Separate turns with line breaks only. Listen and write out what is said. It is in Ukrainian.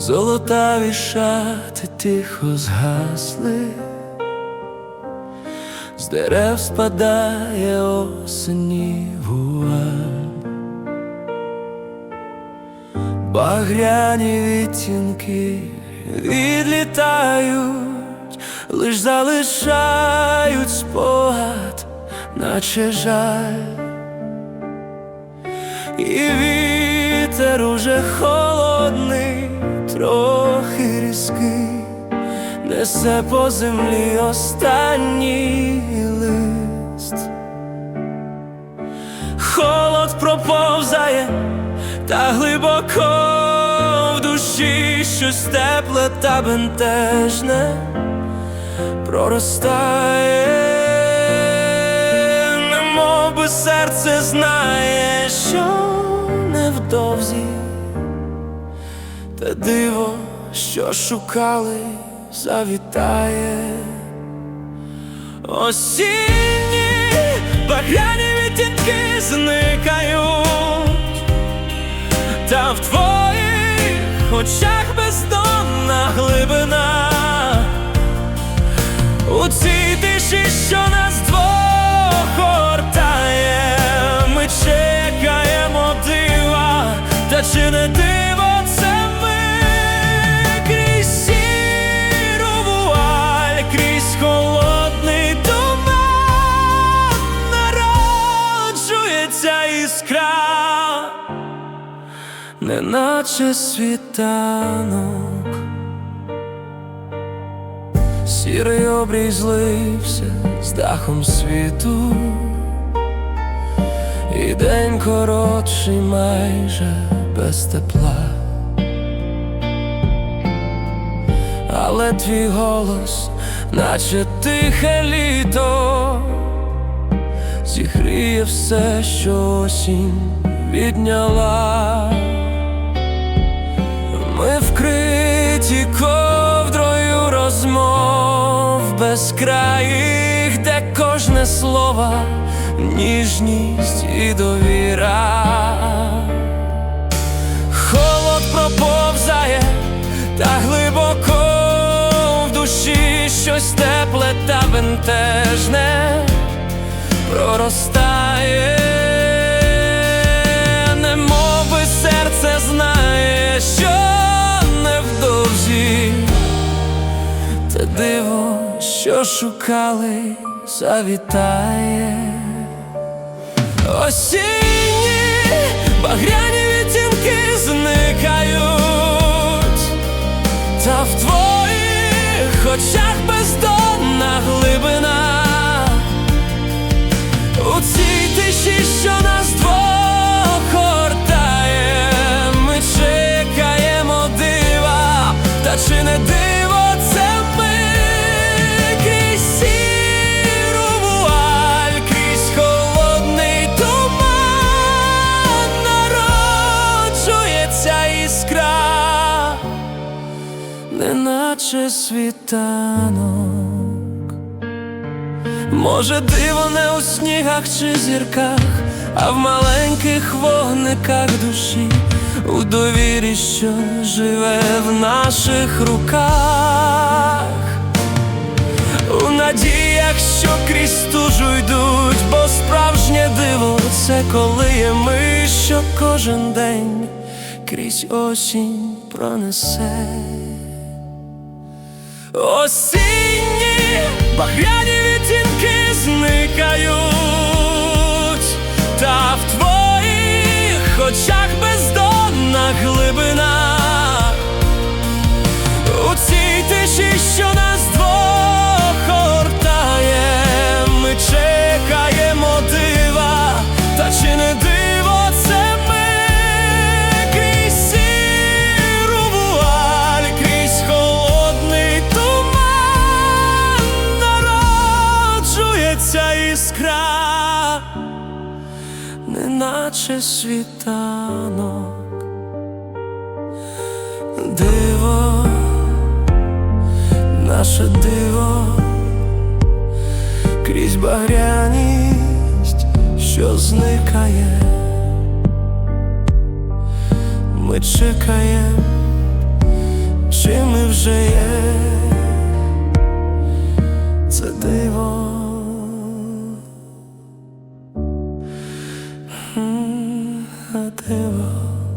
золотаві шати тихо згасли, з дерев спадає осені вуаль, багряні відтінки відлітають, лиш залишають спогад, наче жаль. І вітер уже холодний, трохи різкий, несе по землі останній лист. Холод проповзає, та глибоко в душі щось тепле та бентежне проростає, серце знає, що невдовзі, те диво, що шукали, завітає. Осінні багряні відтінки зникають, та в твоїх очах бездонна глибина. У цій тиші, що нас двох гортає, ми чекаємо дива, та чи не диво неначе світанок. Сірий обрій злився з дахом світу, і день коротший майже без тепла, але твій голос, наче тихе літо, зігріє все, що осінь відняла. Розмов безкраїх, де кожне слово ніжність і довіра. Холод проповзає, та глибоко в душі щось тепле та бентежне проростає, що шукали, завітає. Осінні багряні відтінки зникають, та в твоїх очах бездонна глибина. У цій тиші, що нас двох гортає, ми чекаємо дива, та чи не диво неначе світанок. Може, диво не у снігах чи зірках, а в маленьких вогниках душі, у довірі, що живе в наших руках, у надіях, що крізь стужу йдуть, бо справжнє диво це коли є ми, що кожен день крізь осінь пронесе. Осінні багряні відтінки зникають, неначе світанок. Диво, наше диво, крізь багряність, що зникає, ми чекаємо А диво.